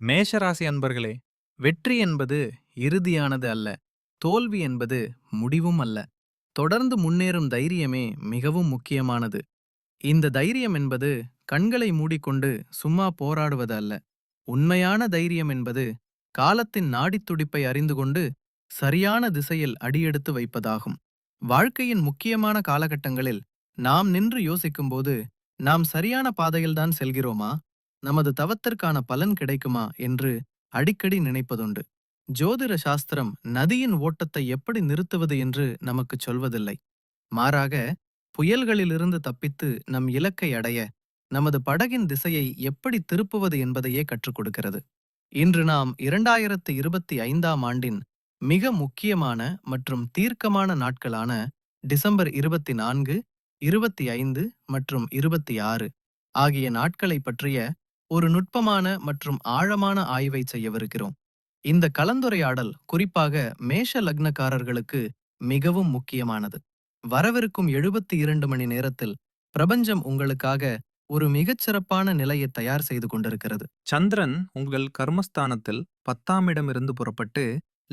மேஷராசி அன்பர்களே வெற்றி என்பது இறுதியானது அல்ல தோல்வி என்பது முடிவும் அல்ல. தொடர்ந்து முன்னேறும் தைரியமே மிகவும் முக்கியமானது. இந்த தைரியம் என்பது கண்களை மூடிக்கொண்டு சும்மா போராடுவது அல்ல. உண்மையான தைரியம் என்பது காலத்தின் நாடித் துடிப்பை அறிந்து கொண்டு சரியான திசையில் அடியெடுத்து வைப்பதாகும். வாழ்க்கையின் முக்கியமான காலகட்டங்களில் நாம் நின்று யோசிக்கும்போது நாம் சரியான பாதையில்தான் செல்கிறோமா? நமது தவத்திற்கான பலன் கிடைக்குமா என்று அடிக்கடி நினைப்பதுண்டு. ஜோதிட சாஸ்திரம் நதியின் ஓட்டத்தை எப்படி நிறுத்துவது என்று நமக்குச் சொல்வதில்லை. மாறாக புயல்களிலிருந்து தப்பித்து நம் இலக்கை அடைய நமது படகின் திசையை எப்படி திருப்புவது என்பதையே கற்றுக் கொடுக்கிறது. இன்று நாம் இரண்டாயிரத்து இருபத்தி ஐந்தாம் ஆண்டின் மிக முக்கியமான மற்றும் தீர்க்கமான நாட்களான டிசம்பர் இருபத்தி நான்கு இருபத்தி ஐந்து மற்றும் இருபத்தி ஆறு ஆகிய நாட்களை பற்றிய ஒரு நுட்பமான மற்றும் ஆழமான ஆய்வை செய்யவிருக்கிறோம். இந்த கலந்துரையாடல் குறிப்பாக மேஷ லக்னக்காரர்களுக்கு மிகவும் முக்கியமானது. வரவிருக்கும் எழுபத்தி இரண்டு மணி நேரத்தில் பிரபஞ்சம் உங்களுக்காக ஒரு மிகச்சிறப்பான நிலையை தயார் செய்து கொண்டிருக்கிறது. சந்திரன் உங்கள் கர்மஸ்தானத்தில் பத்தாம் இடமிருந்து புறப்பட்டு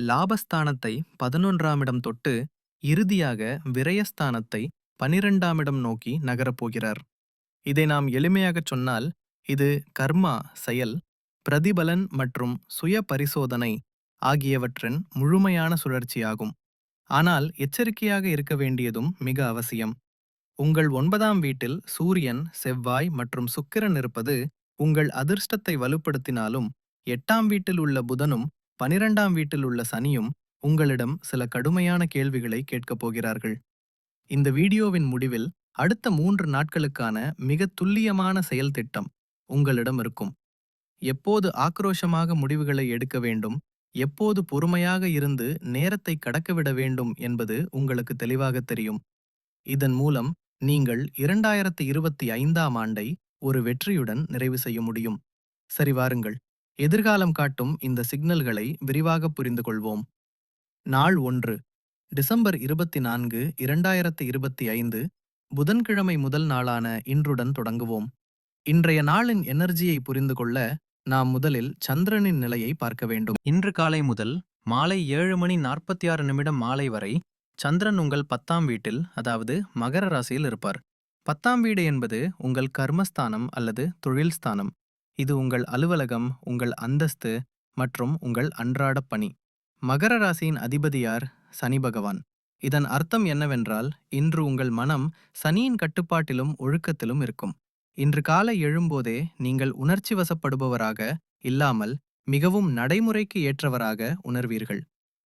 லாபஸ்தானத்தை பதினொன்றாம் இடம் தொட்டு இறுதியாக விரயஸ்தானத்தை பனிரெண்டாம் இடம் நோக்கி நகரப்போகிறார் இதை நாம் எளிமையாகச் சொன்னால் இது கர்மா செயல் பிரதிபலன் மற்றும் சுய பரிசோதனை ஆகியவற்றின் முழுமையான சுழற்சியாகும். ஆனால் எச்சரிக்கையாக இருக்க வேண்டியதும் மிக அவசியம். உங்கள் ஒன்பதாம் வீட்டில் சூரியன் செவ்வாய் மற்றும் சுக்கிரன் இருப்பது உங்கள் அதிர்ஷ்டத்தை வலுப்படுத்தினாலும் எட்டாம் வீட்டில் உள்ள புதனும் பனிரெண்டாம் வீட்டில் உள்ள சனியும் உங்களிடம் சில கடுமையான கேள்விகளை கேட்கப் போகிறார்கள். இந்த வீடியோவின் முடிவில் அடுத்த மூன்று நாட்களுக்கான மிக துல்லியமான செயல் திட்டம் உங்களிடம் இருக்கும். எப்போது ஆக்ரோஷமாக முடிவுகளை எடுக்க வேண்டும் எப்போது பொறுமையாக இருந்து நேரத்தை கடக்கவிட வேண்டும் என்பது உங்களுக்கு தெளிவாக தெரியும். இதன் மூலம் நீங்கள் இரண்டாயிரத்து இருபத்தி ஐந்தாம் ஆண்டை ஒரு வெற்றியுடன் நிறைவு செய்ய முடியும். சரி வாருங்கள் எதிர்காலம் காட்டும் இந்த சிக்னல்களை விரிவாக புரிந்து கொள்வோம் நாள் ஒன்று டிசம்பர் இருபத்தி நான்கு இரண்டாயிரத்து இருபத்தி ஐந்து புதன்கிழமை முதல் நாளான இன்றுடன் தொடங்குவோம். இன்றைய நாளின் எனர்ஜியை புரிந்து கொள்ள நாம் முதலில் சந்திரனின் நிலையை பார்க்க வேண்டும். இன்று காலை முதல் மாலை ஏழு மணி நாற்பத்தி ஆறு நிமிடம் மாலை வரை சந்திரன் உங்கள் பத்தாம் வீட்டில் அதாவது மகர ராசியில் இருப்பார். பத்தாம் வீடு என்பது உங்கள் கர்மஸ்தானம் அல்லது தொழில் ஸ்தானம் இது உங்கள் அலுவலகம் உங்கள் அந்தஸ்து மற்றும் உங்கள் அன்றாட பணி. மகர ராசியின் அதிபதியார் சனி பகவான். இதன் அர்த்தம் என்னவென்றால் இன்று உங்கள் மனம் சனியின் கட்டுப்பாட்டிலும் ஒழுக்கத்திலும் இருக்கும். இன்று காலை எழும்போதே நீங்கள் உணர்ச்சி வசப்படுபவராக இல்லாமல் மிகவும் நடைமுறைக்கு ஏற்றவராக உணர்வீர்கள்.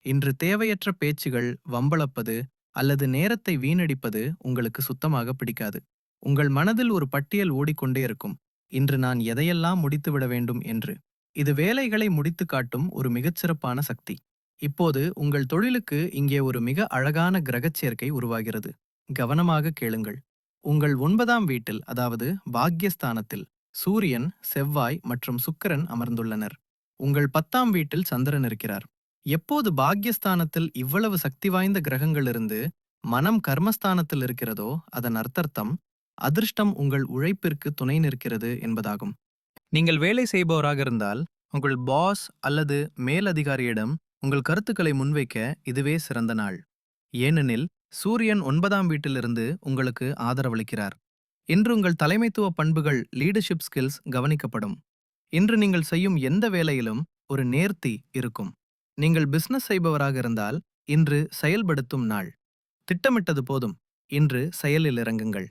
இன்று தேவையற்ற பேச்சுகள் வம்பளப்பது அல்லது நேரத்தை வீணடிப்பது உங்களுக்கு சுத்தமாக பிடிக்காது. உங்கள் மனதில் ஒரு பட்டியல் ஓடிக்கொண்டே இருக்கும். இன்று நான் எதையெல்லாம் முடித்துவிட வேண்டும் என்று. இது வேலைகளை முடித்து காட்டும் ஒரு மிகச்சிறப்பான சக்தி. இப்போது உங்கள் தொழிலுக்கு இங்கே ஒரு மிக அழகான கிரகச் சேர்க்கை உருவாகிறது. கவனமாக கேளுங்கள். உங்கள் ஒன்பதாம் வீட்டில் அதாவது பாக்யஸ்தானத்தில் சூரியன் செவ்வாய் மற்றும் சுக்கிரன் அமர்ந்துள்ளனர். உங்கள் பத்தாம் வீட்டில் சந்திரன் இருக்கிறார். எப்போது பாக்யஸ்தானத்தில் இவ்வளவு சக்தி வாய்ந்த கிரகங்களிருந்து மனம் கர்மஸ்தானத்தில் இருக்கிறதோ அதன் அர்த்தர்த்தம் அதிர்ஷ்டம் உங்கள் உழைப்பிற்கு துணை நிற்கிறது என்பதாகும். நீங்கள் வேலை செய்பவராக இருந்தால் உங்கள் பாஸ் அல்லது மேலதிகாரியிடம் உங்கள் கருத்துக்களை முன்வைக்க இதுவே சிறந்த நாள். ஏனெனில் சூரியன் ஒன்பதாம் வீட்டிலிருந்து உங்களுக்கு ஆதரவளிக்கிறார். இன்று உங்கள் தலைமைத்துவ பண்புகள் லீடர்ஷிப் ஸ்கில்ஸ் கவனிக்கப்படும். இன்று நீங்கள் செய்யும் எந்த வேலையிலும் ஒரு நேர்த்தி இருக்கும். நீங்கள் பிசினஸ் செய்பவராக இருந்தால் இன்று செயல்படுத்தும் நாள். திட்டமிட்டது போதும் இன்று செயலில் இறங்குங்கள்.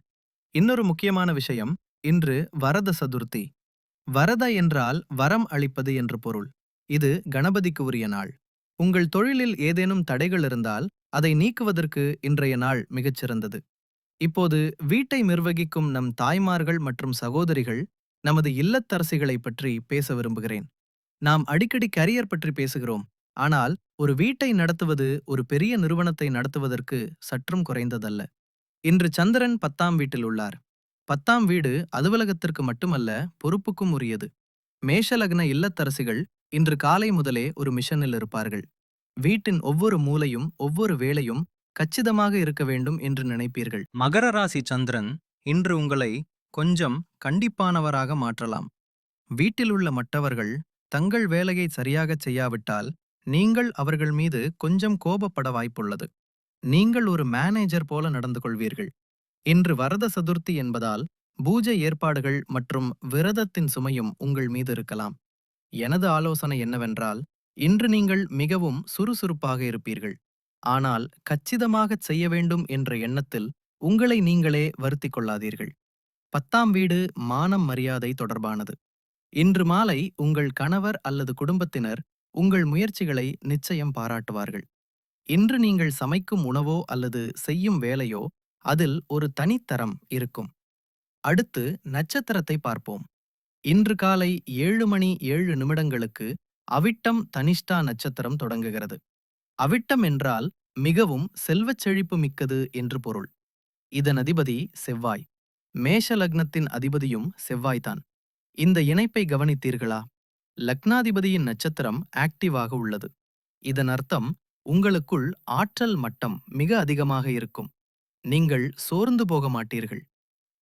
இன்னொரு முக்கியமான விஷயம் இன்று வரத சதுர்த்தி. வரத என்றால் வரம் அளிப்பது என்று பொருள். இது கணபதிக்கு உரிய நாள். உங்கள் தொழிலில் ஏதேனும் தடைகள் இருந்தால் அதை நீக்குவதற்கு இன்றைய நாள் மிகச்சிறந்தது இப்போது வீட்டை நிர்வகிக்கும் நம் தாய்மார்கள் மற்றும் சகோதரிகள் நமது இல்லத்தரசிகளை பற்றி பேச விரும்புகிறேன். நாம் அடிக்கடி கரியர் பற்றி பேசுகிறோம் ஆனால் ஒரு வீட்டை நடத்துவது ஒரு பெரிய நிறுவனத்தை நடத்துவதற்கு சற்றும் குறைந்ததல்ல. இன்று சந்திரன் பத்தாம் வீட்டில் உள்ளார். பத்தாம் வீடு அலுவலகத்திற்கு மட்டுமல்ல பொறுப்புக்கும் உரியது. மேஷலக்ன இல்லத்தரசிகள் இன்று காலை முதலே ஒரு மிஷனில் இருப்பார்கள். வீட்டின் ஒவ்வொரு மூலையும் ஒவ்வொரு வேளையும் கச்சிதமாக இருக்க வேண்டும் என்று நினைப்பீர்கள். மகர ராசி சந்திரன் இன்று உங்களை கொஞ்சம் கண்டிப்பானவராக மாற்றலாம். வீட்டில் உள்ள மற்றவர்கள் தங்கள் வேலையை சரியாகச் செய்யாவிட்டால் நீங்கள் அவர்கள் மீது கொஞ்சம் கோபப்பட வாய்ப்புள்ளது. நீங்கள் ஒரு மேனேஜர் போல நடந்து கொள்வீர்கள். இன்று வரத சதுர்த்தி என்பதால் பூஜை ஏற்பாடுகள் மற்றும் விரதத்தின் சுமையும் உங்கள் மீது இருக்கலாம். எனது ஆலோசனை என்னவென்றால் இன்று நீங்கள் மிகவும் சுறுசுறுப்பாக இருப்பீர்கள். ஆனால் கச்சிதமாகச் செய்ய வேண்டும் என்ற எண்ணத்தில் உங்களை நீங்களே வருத்திக் கொள்ளாதீர்கள். பத்தாம் வீடு மானம் மரியாதை தொடர்பானது. இன்று மாலை உங்கள் கணவர் அல்லது குடும்பத்தினர் உங்கள் முயற்சிகளை நிச்சயம் பாராட்டுவார்கள். இன்று நீங்கள் சமைக்கும் உணவோ அல்லது செய்யும் வேலையோ அதில் ஒரு தனித்தரம் இருக்கும். அடுத்து நட்சத்திரத்தை பார்ப்போம். இன்று காலை ஏழு மணி ஏழு நிமிடங்களுக்கு அவிட்டம் தனிஷ்டா நட்சத்திரம் தொடங்குகிறது. அவிட்டம் என்றால் மிகவும் செல்வச் செழிப்பு மிக்கது என்று பொருள். இதன் அதிபதி செவ்வாய். மேஷ லக்னத்தின் அதிபதியும் செவ்வாய்தான். இந்த இணைப்பை கவனித்தீர்களா? லக்னாதிபதியின் நட்சத்திரம் ஆக்டிவாக உள்ளது. இதன் அர்த்தம் உங்களுக்குள் ஆற்றல் மட்டம் மிக அதிகமாக இருக்கும். நீங்கள் சோர்ந்து போக மாட்டீர்கள்.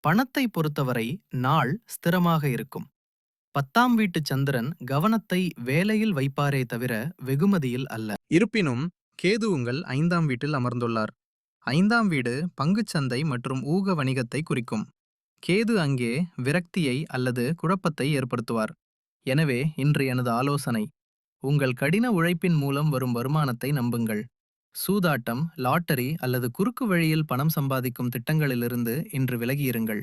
பணத்தை பொறுத்தவரை நாள் ஸ்திரமாக இருக்கும். பத்தாம் வீட்டு சந்திரன் கவனத்தை வேலையில் வைப்பாரே தவிர வெகுமதியில் அல்ல. இருப்பினும் கேது உங்கள் ஐந்தாம் வீட்டில் அமர்ந்துள்ளார். ஐந்தாம் வீடு பங்குச்சந்தை மற்றும் ஊக வணிகத்தை குறிக்கும். கேது அங்கே விரக்தியை அல்லது குழப்பத்தை ஏற்படுத்துவார். எனவே இன்று எனது ஆலோசனை. உங்கள் கடின உழைப்பின் மூலம் வரும் வருமானத்தை நம்புங்கள். சூதாட்டம் லாட்டரி அல்லது குறுக்கு வழியில் பணம் சம்பாதிக்கும் திட்டங்களிலிருந்து இன்று விலகியிருங்கள்.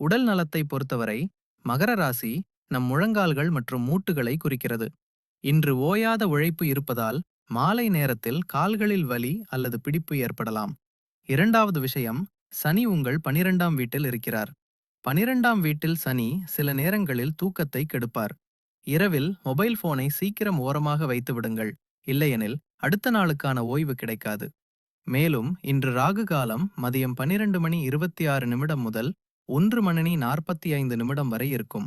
உடல் நலத்தை பொறுத்தவரை மகர ராசி நம் முழங்கால்கள் மற்றும் மூட்டுகளை குறிக்கிறது. இன்று ஓயாத உழைப்பு இருப்பதால் மாலை நேரத்தில் கால்களில் வலி அல்லது பிடிப்பு ஏற்படலாம். இரண்டாவது விஷயம் சனி உங்கள் பனிரெண்டாம் வீட்டில் இருக்கிறார். பனிரெண்டாம் வீட்டில் சனி சில நேரங்களில் தூக்கத்தை கெடுப்பார். இரவில் மொபைல் போனை சீக்கிரம் ஓரமாக வைத்து விடுங்கள் இல்லையெனில் அடுத்த நாளுக்கான ஓய்வு கிடைக்காது. மேலும் இன்று ராகு காலம் மதியம் பனிரெண்டு மணி இருபத்தி ஆறு நிமிடம் முதல் ஒன்று மணி நாற்பத்தி ஐந்து நிமிடம் வரை இருக்கும்.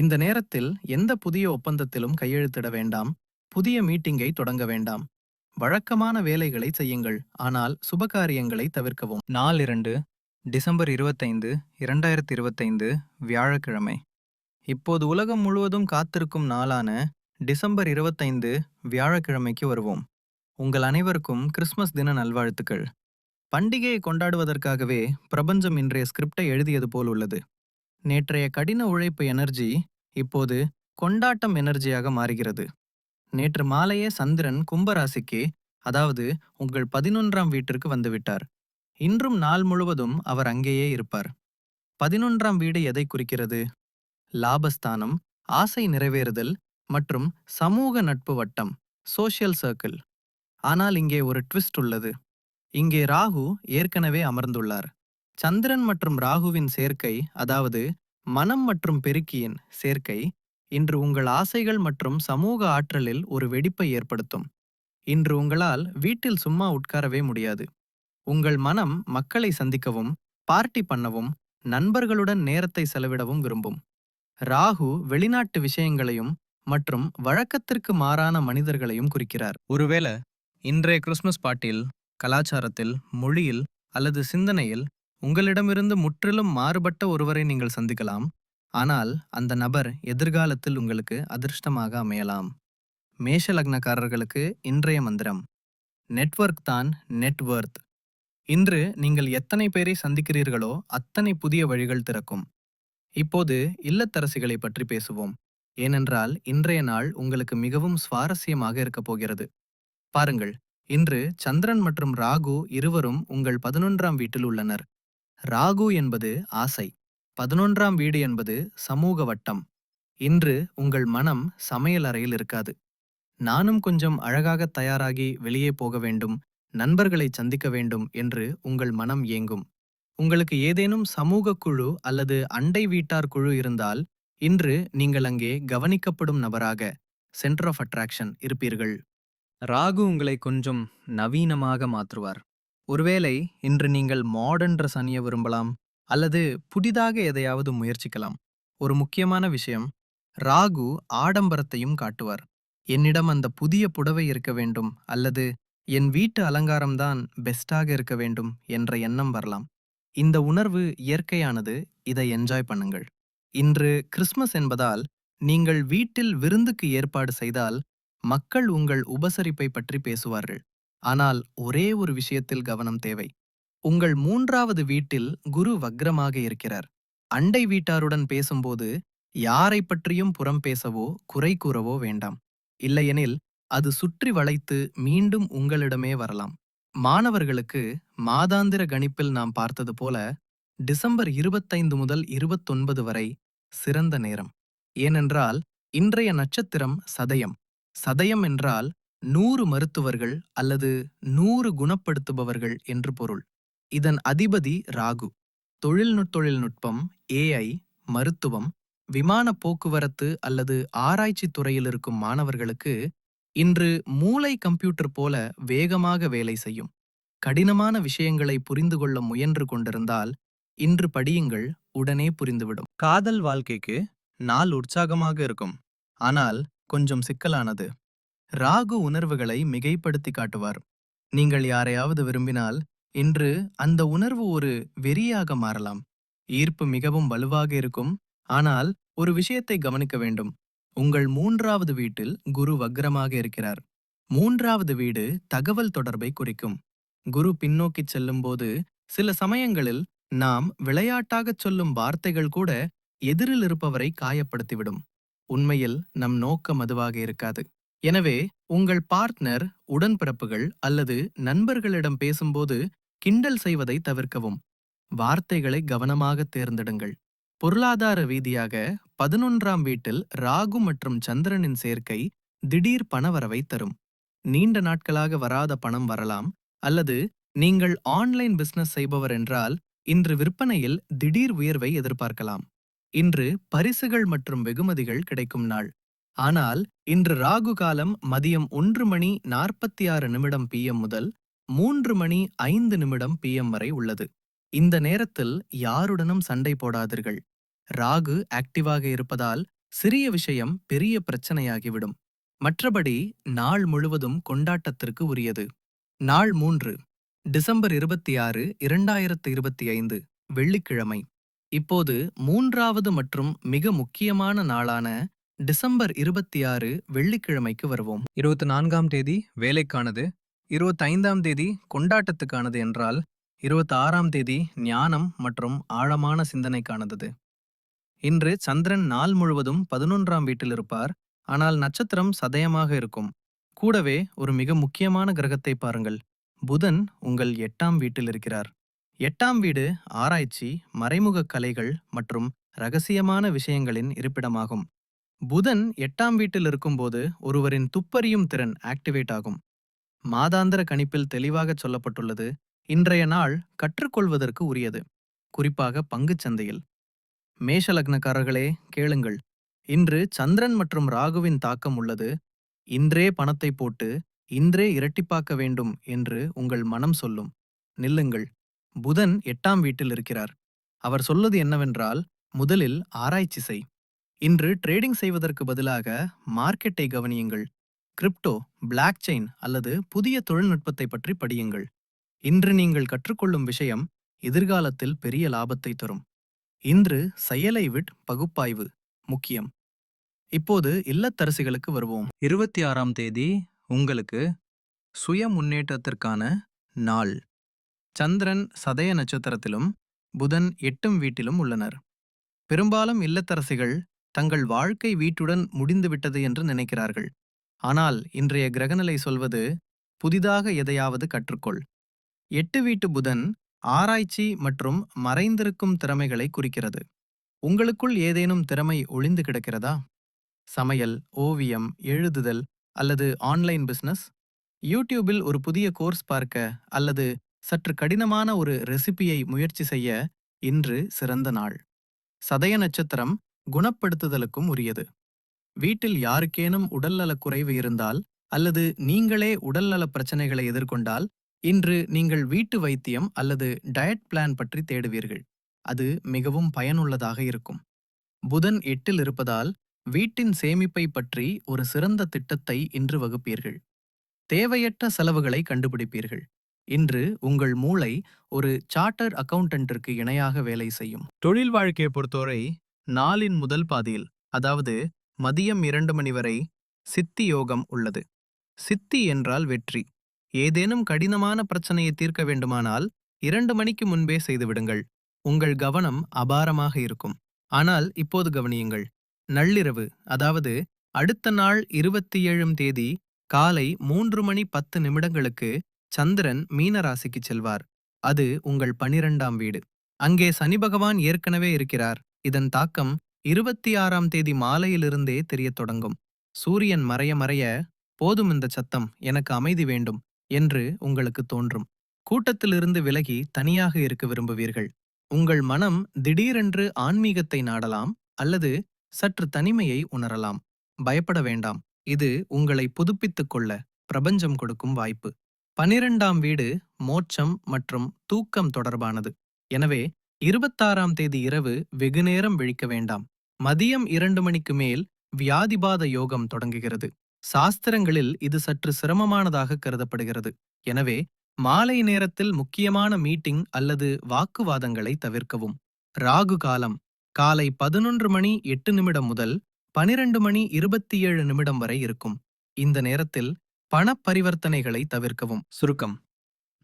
இந்த நேரத்தில் எந்த புதிய ஒப்பந்தத்திலும் கையெழுத்திட வேண்டாம். புதிய மீட்டிங்கை தொடங்க வேண்டாம். வழக்கமான வேலைகளை செய்யுங்கள். ஆனால் சுபகாரியங்களை தவிர்க்கவும். நாள் இரண்டு டிசம்பர் இருபத்தைந்து இரண்டாயிரத்தி இருபத்தைந்து வியாழக்கிழமை. இப்போது உலகம் முழுவதும் காத்திருக்கும் நாளான டிசம்பர் இருபத்தைந்து வியாழக்கிழமைக்கு வருவோம். உங்கள் அனைவருக்கும் கிறிஸ்மஸ் தின நல்வாழ்த்துக்கள். பண்டிகையை கொண்டாடுவதற்காகவே பிரபஞ்சம் இன்றைய ஸ்கிரிப்டை எழுதியது போல் உள்ளது. நேற்றைய கடின உழைப்பு எனர்ஜி இப்போது கொண்டாட்டம் எனர்ஜியாக மாறுகிறது. நேற்று மாலையே சந்திரன் கும்பராசிக்கு அதாவது உங்கள் பதினொன்றாம் வீட்டிற்கு வந்துவிட்டார். இன்றும் நாள் முழுவதும் அவர் அங்கேயே இருப்பார். பதினொன்றாம் வீடு எதை குறிக்கிறது? லாபஸ்தானம் ஆசை நிறைவேறுதல் மற்றும் சமூக நட்பு வட்டம் சோஷியல் சர்க்கிள் ஆனால் இங்கே ஒரு ட்விஸ்ட் உள்ளது. இங்கே ராகு ஏற்கனவே அமர்ந்துள்ளார். சந்திரன் மற்றும் ராகுவின் சேர்க்கை அதாவது மனம் மற்றும் பெருக்கியின் சேர்க்கை இன்று உங்கள் ஆசைகள் மற்றும் சமூக ஆற்றலில் ஒரு வெடிப்பை ஏற்படுத்தும். இன்று உங்களால் வீட்டில் சும்மா உட்காரவே முடியாது. உங்கள் மனம் மக்களை சந்திக்கவும் பார்ட்டி பண்ணவும் நண்பர்களுடன் நேரத்தை செலவிடவும் விரும்பும். ராகு வெளிநாட்டு விஷயங்களையும் மற்றும் வழக்கத்திற்கு மாறான மனிதர்களையும் குறிக்கிறார். ஒருவேளை இன்றைய கிறிஸ்மஸ் பாட்டில் கலாச்சாரத்தில் மொழியில் அல்லது சிந்தனையில் உங்களிடமிருந்து முற்றிலும் மாறுபட்ட ஒருவரை நீங்கள் சந்திக்கலாம். ஆனால் அந்த நபர் எதிர்காலத்தில் உங்களுக்கு அதிர்ஷ்டமாக அமையலாம். மேஷ லக்னக்காரர்களுக்கு இன்றைய மந்திரம். நெட்வொர்க் தான் நெட்வொர்த் இன்று நீங்கள் எத்தனை பேரை சந்திக்கிறீர்களோ அத்தனை புதிய வழிகள் திறக்கும். இப்போது இல்லத்தரசிகளை பற்றி பேசுவோம். ஏனென்றால் இன்றைய நாள் உங்களுக்கு மிகவும் சுவாரஸ்யமாக இருக்கப் போகிறது. பாருங்கள் இன்று சந்திரன் மற்றும் ராகு இருவரும் உங்கள் பதினொன்றாம் வீட்டில் உள்ளனர். ராகு என்பது ஆசை. பதினொன்றாம் வீடு என்பது சமூக வட்டம். இன்று உங்கள் மனம் சமையல் அறையில் இருக்காது. நானும் கொஞ்சம் அழகாக தயாராகி வெளியே போக வேண்டும் நண்பர்களை சந்திக்க வேண்டும் என்று உங்கள் மனம் ஏங்கும். உங்களுக்கு ஏதேனும் சமூக குழு அல்லது அண்டை வீட்டார் குழு இருந்தால் இன்று நீங்கள் அங்கே கவனிக்கப்படும் நபராக சென்டர் ஆஃப் அட்ராக்ஷன் இருப்பீர்கள். ராகு உங்களை கொஞ்சம் நவீனமாக மாற்றுவார். ஒருவேளை இன்று நீங்கள் மாடர்ன் ட்ரெஸ் அணிய விரும்பலாம் அல்லது புதிதாக எதையாவது முயற்சிக்கலாம். ஒரு முக்கியமான விஷயம் ராகு ஆடம்பரத்தையும் காட்டுவார். என்னிடம் அந்த புதிய புடவை இருக்க வேண்டும் அல்லது என் வீட்டு அலங்காரம்தான் பெஸ்டாக இருக்க வேண்டும் என்ற எண்ணம் வரலாம். இந்த உணர்வு இயற்கையானது இதை என்ஜாய் பண்ணுங்கள். இன்று கிறிஸ்மஸ் என்பதால் நீங்கள் வீட்டில் விருந்துக்கு ஏற்பாடு செய்தால் மக்கள் உங்கள் உபசரிப்பை பற்றி பேசுவார்கள். ஆனால் ஒரே ஒரு விஷயத்தில் கவனம் தேவை. உங்கள் மூன்றாவது வீட்டில் குரு வக்ரமாக இருக்கிறார். அண்டை வீட்டாருடன் பேசும்போது யாரை பற்றியும் புறம் பேசவோ குறை கூறவோ வேண்டாம். இல்லையெனில் அது சுற்றி வளைத்து மீண்டும் உங்களிடமே வரலாம். மாணவர்களுக்கு மாதாந்திர கணிப்பில் நாம் பார்த்தது போல டிசம்பர் இருபத்தைந்து முதல் இருபத்தொன்பது வரை சிறந்த நேரம். ஏனென்றால் இன்றைய நட்சத்திரம் சதயம். சதயம் என்றால் நூறு மருத்துவர்கள் அல்லது நூறு குணப்படுத்துபவர்கள் என்று பொருள். இதன் அதிபதி ராகு. தொழில்நுட்பம் ஏஐ மருத்துவம் விமான போக்குவரத்து அல்லது ஆராய்ச்சி துறையில் இருக்கும் மாணவர்களுக்கு இன்று மூளை கம்ப்யூட்டர் போல வேகமாக வேலை செய்யும். கடினமான விஷயங்களை புரிந்து கொள்ள முயன்று கொண்டிருந்தால் இன்று படியுங்கள் உடனே புரிந்துவிடும். காதல் வாழ்க்கைக்கு நாள் உற்சாகமாக இருக்கும். ஆனால் கொஞ்சம் சிக்கலானது. ராகு உணர்வுகளை மிகைப்படுத்தி காட்டுவார். நீங்கள் யாரையாவது விரும்பினால் இன்று அந்த உணர்வு ஒரு வெறியாக மாறலாம். ஈர்ப்பு மிகவும் வலுவாக இருக்கும். ஆனால் ஒரு விஷயத்தை கவனிக்க வேண்டும். உங்கள் மூன்றாவது வீட்டில் குரு வக்ரமாக இருக்கிறார். மூன்றாவது வீடு தகவல் தொடர்பை குறிக்கும். குரு பின்னோக்கிச் செல்லும்போது சில சமயங்களில் நாம் விளையாட்டாகச் சொல்லும் வார்த்தைகள் கூட எதிரில் இருப்பவரை காயப்படுத்திவிடும். உண்மையில் நம் நோக்கம் அதுவாக இருக்காது. எனவே உங்கள் பார்ட்னர் உடன்பிறப்புகள் அல்லது நண்பர்களிடம் பேசும்போது கிண்டல் செய்வதை தவிர்க்கவும். வார்த்தைகளை கவனமாக தேர்ந்தெடுங்கள். பொருளாதார ரீதியாக பதினொன்றாம் வீட்டில் ராகு மற்றும் சந்திரனின் சேர்க்கை திடீர் பணவரவை தரும். நீண்ட நாட்களாக வராத பணம் வரலாம் அல்லது நீங்கள் ஆன்லைன் பிசினஸ் செய்பவர் என்றால் இன்று விற்பனையில் திடீர் உயர்வை எதிர்பார்க்கலாம். இன்று பரிசுகள் மற்றும் வெகுமதிகள் கிடைக்கும் நாள். ஆனால் இன்று ராகு காலம் மதியம் ஒன்று மணி நாற்பத்தி ஆறு நிமிடம் பிஎம் முதல் மூன்று மணி ஐந்து நிமிடம் பிஎம் வரை உள்ளது. இந்த நேரத்தில் யாருடனும் சண்டை போடாதீர்கள். ராகு ஆக்டிவாக இருப்பதால் சிறிய விஷயம் பெரிய பிரச்சனையாகிவிடும். மற்றபடி நாள் முழுவதும் கொண்டாட்டத்திற்கு உரியது. நாள் மூன்று டிசம்பர் இருபத்தி ஆறு இரண்டாயிரத்து இருபத்தி ஐந்து வெள்ளிக்கிழமை. இப்போது மூன்றாவது மற்றும் மிக முக்கியமான நாளான டிசம்பர் இருபத்தி ஆறு வெள்ளிக்கிழமைக்கு வருவோம். இருபத்தி நான்காம் தேதி வேலைக்கானது. இருபத்தைந்தாம் தேதி கொண்டாட்டத்துக்கானது என்றால் இருபத்தி ஆறாம் தேதி ஞானம் மற்றும் ஆழமான சிந்தனைக்கானது. இன்று சந்திரன் நாள் முழுவதும் பதினொன்றாம் வீட்டில் இருப்பார். ஆனால் நட்சத்திரம் சதயமாக இருக்கும். கூடவே ஒரு மிக முக்கியமான கிரகத்தை பாருங்கள். புதன் உங்கள் எட்டாம் வீட்டில் இருக்கிறார். எட்டாம் வீடு ஆராய்ச்சி மறைமுக கலைகள் மற்றும் ரகசியமான விஷயங்களின் இருப்பிடமாகும். புதன் எட்டாம் வீட்டில் இருக்கும்போது ஒருவரின் துப்பறியும் திறன் ஆக்டிவேட் ஆகும். மாதாந்திர கணிப்பில் தெளிவாகச் சொல்லப்பட்டுள்ளது இன்றைய நாள் கற்றுக்கொள்வதற்கு உரியது. குறிப்பாக பங்குச் சந்தையில். மேஷலக்னக்காரர்களே கேளுங்கள். இன்று சந்திரன் மற்றும் ராகுவின் தாக்கம் உள்ளது. இன்றே பணத்தை போட்டு இன்றே இரட்டிப்பாக்க வேண்டும் என்று உங்கள் மனம் சொல்லும். நில்லுங்கள். புதன் எட்டாம் வீட்டில் இருக்கிறார். அவர் சொல்வது என்னவென்றால் முதலில் ஆராய்ச்சி செய். இன்று ட்ரேடிங் செய்வதற்கு பதிலாக மார்க்கெட்டை கவனியுங்கள். கிரிப்டோ பிளாக் செயின் அல்லது புதிய தொழில்நுட்பத்தை பற்றி படியுங்கள். இன்று நீங்கள் கற்றுக்கொள்ளும் விஷயம் எதிர்காலத்தில் பெரிய லாபத்தை தரும். இன்று செயலை விட் பகுப்பாய்வு முக்கியம். இப்போது இல்லத்தரசிகளுக்கு வருவோம். இருபத்தி ஆறாம் தேதி உங்களுக்கு சுய முன்னேற்றத்திற்கான நாள். சந்திரன் சதய நட்சத்திரத்திலும் புதன் எட்டும் வீட்டிலும் உள்ளனர். பெரும்பாலும் இல்லத்தரசிகள் தங்கள் வாழ்க்கை வீட்டுடன் முடிந்துவிட்டது என்று நினைக்கிறார்கள். ஆனால் இன்றைய கிரகநிலை சொல்வது புதிதாக எதையாவது கற்றுக்கொள். எட்டு வீட்டு புதன் ஆராய்ச்சி மற்றும் மறைந்திருக்கும் திறமைகளை குறிக்கிறது. உங்களுக்குள் ஏதேனும் திறமை ஒளிந்து கிடக்கிறதா? சமையல் ஓவியம் எழுதுதல் அல்லது ஆன்லைன் பிசினஸ்? யூடியூபில் ஒரு புதிய கோர்ஸ் பார்க்க அல்லது சற்று கடினமான ஒரு ரெசிபியை முயற்சி செய்ய இன்று சிறந்த நாள். சதய நட்சத்திரம் குணப்படுத்துதலுக்கும் உரியது. வீட்டில் யாருக்கேனும் உடல்நலக் குறைவு இருந்தால் அல்லது நீங்களே உடல்நலப் பிரச்சனைகளை எதிர்கொண்டால் இன்று நீங்கள் வீட்டு வைத்தியம் அல்லது டயட் பிளான் பற்றி தேடுவீர்கள். அது மிகவும் பயனுள்ளதாக இருக்கும். புதன் எட்டில் இருப்பதால் வீட்டின் சேமிப்பை பற்றி ஒரு சிறந்த திட்டத்தை இன்று வகுப்பீர்கள். தேவையற்ற செலவுகளை கண்டுபிடிப்பீர்கள். இன்று உங்கள் மூளை ஒரு சார்ட்டர் அக்கவுண்டன்ட்டிற்கு இணையாக வேலை செய்யும். தொழில் வாழ்க்கையை பொறுத்தவரை நாளின் முதல் பாதியில் அதாவது மதியம் இரண்டு மணி வரை சித்தி யோகம் உள்ளது. சித்தி என்றால் வெற்றி. ஏதேனும் கடினமான பிரச்சனையை தீர்க்க வேண்டுமானால் இரண்டு மணிக்கு முன்பே செய்துவிடுங்கள். உங்கள் கவனம் அபாரமாக இருக்கும். ஆனால் இப்போது கவனியுங்கள். நள்ளிரவு அதாவது அடுத்த நாள் இருபத்தி ஏழும் தேதி காலை மூன்று மணி பத்து நிமிடங்களுக்கு சந்திரன் மீனராசிக்கு செல்வார். அது உங்கள் பனிரெண்டாம் வீடு. அங்கே சனி பகவான் ஏற்கனவே இருக்கிறார். இதன் தாக்கம் இருபத்தி ஆறாம் தேதி மாலையிலிருந்தே தெரியத் தொடங்கும். சூரியன் மறைய மறைய போதும் இந்த சத்தம் எனக்கு அமைதி வேண்டும் என்று உங்களுக்கு தோன்றும். கூட்டத்திலிருந்து விலகி தனியாக இருக்க விரும்புவீர்கள். உங்கள் மனம் திடீரென்று ஆன்மீகத்தை நாடலாம் அல்லது சற்று தனிமையை உணரலாம். பயப்பட வேண்டாம். இது உங்களை புதுப்பித்துக் கொள்ள பிரபஞ்சம் கொடுக்கும் வாய்ப்பு. பனிரெண்டாம் வீடு மோட்சம் மற்றும் தூக்கம் தொடர்பானது. எனவே இருபத்தாறாம் தேதி இரவு வெகுநேரம் விழிக்க வேண்டாம். மதியம் இரண்டு மணிக்கு மேல் வியாதிபாத யோகம் தொடங்குகிறது. சாஸ்திரங்களில் இது சற்று சிரமமானதாக கருதப்படுகிறது. எனவே மாலை நேரத்தில் முக்கியமான மீட்டிங் அல்லது வாக்குவாதங்களை தவிர்க்கவும். ராகு காலம் காலை பதினொன்று மணி எட்டு நிமிடம் முதல் பனிரெண்டு மணி இருபத்தி ஏழு நிமிடம் வரை இருக்கும். இந்த நேரத்தில் பணப் பரிவர்த்தனைகளை தவிர்க்கவும். சுருக்கம்.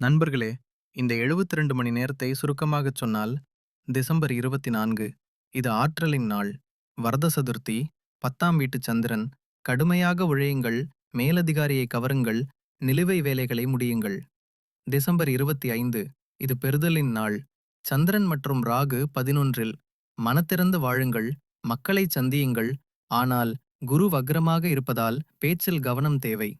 நண்பர்களே இந்த 72 மணி நேரத்தை சுருக்கமாகச் சொன்னால் டிசம்பர் இருபத்தி நான்கு இது ஆற்றலின் நாள். வரத சதுர்த்தி பத்தாம் வீட்டு சந்திரன் கடுமையாக உழையுங்கள் மேலதிகாரியை கவருங்கள் நிலுவை வேலைகளை முடியுங்கள். டிசம்பர் இருபத்தி ஐந்து இது பெறுதலின் நாள். சந்திரன் மற்றும் ராகு பதினொன்றில் மனத்திறந்து வாழுங்கள் மக்களைச் சந்தியுங்கள் ஆனால் குரு வக்ரமாக இருப்பதால் பேச்சில் கவனம் தேவை.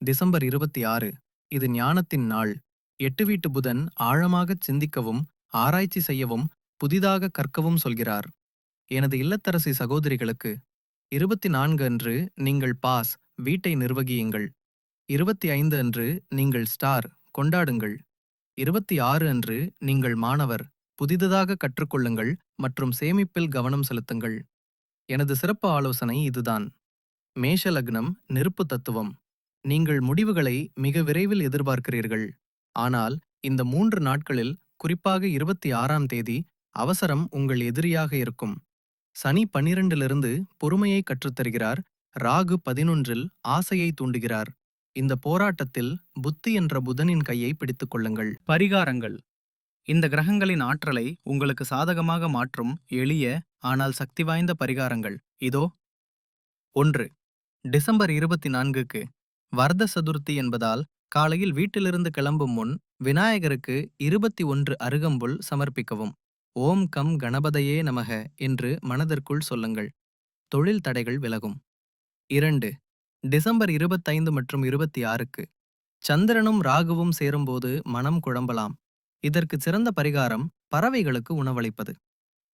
டிசம்பர் இருபத்தி ஆறு இது ஞானத்தின் நாள். எட்டு வீட்டு புதன் ஆழமாகச் சிந்திக்கவும் ஆராய்ச்சி செய்யவும் புதிதாக கற்கவும் சொல்கிறார். எனது இல்லத்தரசி சகோதரிகளுக்கு இருபத்தி நான்கு அன்று நீங்கள் பாஸ் வீட்டை நிர்வகியுங்கள். இருபத்தி ஐந்து அன்று நீங்கள் ஸ்டார் கொண்டாடுங்கள். இருபத்தி ஆறு அன்று நீங்கள் மாணவர் புதிதாக கற்றுக்கொள்ளுங்கள் மற்றும் சேமிப்பில் கவனம் செலுத்துங்கள். எனது சிறப்பு ஆலோசனை இதுதான். மேஷ லக்னம் நெருப்பு தத்துவம். நீங்கள் முடிவுகளை மிக விரைவில் எதிர்பார்க்கிறீர்கள். ஆனால் இந்த மூன்று நாட்களில் குறிப்பாக இருபத்தி ஆறாம் தேதி அவசரம் உங்கள் எதிரியாக இருக்கும். சனி பன்னிரண்டிலிருந்து பொறுமையை கற்றுத்தருகிறார். ராகு பதினொன்றில் ஆசையை தூண்டுகிறார். இந்த போராட்டத்தில் புத்தி என்ற புதனின் கையை பிடித்துக் கொள்ளுங்கள். பரிகாரங்கள். இந்த கிரகங்களின் ஆற்றலை உங்களுக்கு சாதகமாக மாற்றும் எளிய ஆனால் சக்தி வாய்ந்த பரிகாரங்கள். இதோ ஒன்று. டிசம்பர் இருபத்தி நான்குக்கு வரத சதுர்த்தி என்பதால் காலையில் வீட்டிலிருந்து கிளம்பும் முன் விநாயகருக்கு இருபத்தி ஒன்று அருகம்புல் சமர்ப்பிக்கவும். ஓம் கம் கணபதையே நமக என்று மனதிற்குள் சொல்லுங்கள். தொழில் தடைகள் விலகும். இரண்டு டிசம்பர் இருபத்தைந்து மற்றும் இருபத்தி ஆறுக்கு சந்திரனும் ராகுவும் சேரும்போது மனம் குழம்பலாம். இதற்கு சிறந்த பரிகாரம் பறவைகளுக்கு உணவளிப்பது.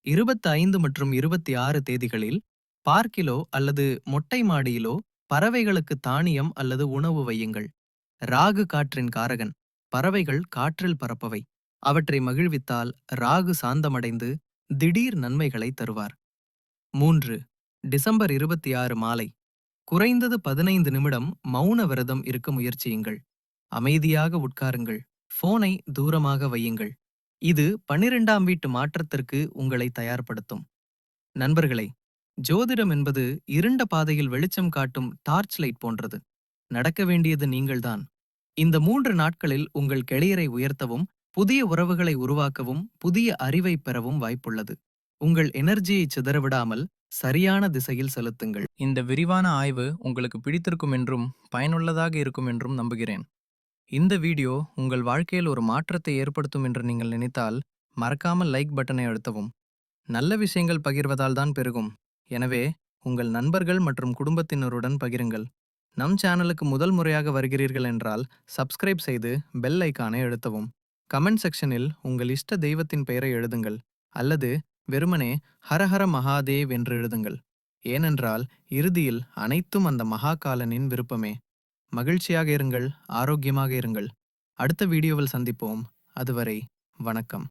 இருபத்தி ஐந்து மற்றும் இருபத்தி ஆறு தேதிகளில் பார்க்கிலோ அல்லது மொட்டை மாடியிலோ பறவைகளுக்கு தானியம் அல்லது உணவு வையுங்கள். ராகு காற்றின் காரகன். பறவைகள் காற்றில் பறப்பவை. அவற்றை மகிழ்வித்தால் ராகு சாந்தமடைந்து திடீர் நன்மைகளை தருவார். மூன்று டிசம்பர் இருபத்தி ஆறு மாலை. குறைந்தது பதினைந்து நிமிடம் மௌன விரதம் இருக்க முயற்சியுங்கள். அமைதியாக உட்காருங்கள். போனை தூரமாக வையுங்கள். இது பன்னிரெண்டாம் வீட்டு மாற்றத்திற்கு உங்களை தயார்படுத்தும். நண்பர்களே ஜோதிடம் என்பது இருண்ட பாதையில் வெளிச்சம் காட்டும் டார்ச் லைட் போன்றது. நடக்க வேண்டியது நீங்கள்தான். இந்த மூன்று நாட்களில் உங்கள் கெளியரை உயர்த்தவும் புதிய உறவுகளை உருவாக்கவும் புதிய அறிவை பெறவும் வாய்ப்புள்ளது. உங்கள் எனர்ஜியை சிதறவிடாமல் சரியான திசையில் செலுத்துங்கள். இந்த விரிவான ஆய்வு உங்களுக்கு பிடித்திருக்கும் என்றும் பயனுள்ளதாக இருக்கும் என்றும் நம்புகிறேன். இந்த வீடியோ உங்கள் வாழ்க்கையில் ஒரு மாற்றத்தை ஏற்படுத்தும் என்று நீங்கள் நினைத்தால் மறக்காமல் லைக் பட்டனை அழுத்தவும். நல்ல விஷயங்கள் பகிர்வதால் தான் பெருகும். எனவே உங்கள் நண்பர்கள் மற்றும் குடும்பத்தினருடன் பகிருங்கள். நம் சேனலுக்கு முதல் முறையாக வருகிறீர்கள் என்றால் சப்ஸ்கிரைப் செய்து பெல் ஐக்கானை எழுத்தவும் கமெண்ட் செக்ஷனில் உங்கள் இஷ்ட தெய்வத்தின் பெயரை எழுதுங்கள். அல்லது வெறுமனே ஹரஹர மகாதேவ் என்று எழுதுங்கள். ஏனென்றால் இறுதியில் அனைத்தும் அந்த மகாகாலனின் விருப்பமே. மகிழ்ச்சியாக இருங்கள் ஆரோக்கியமாக இருங்கள். அடுத்த வீடியோவில் சந்திப்போம். அதுவரை வணக்கம்.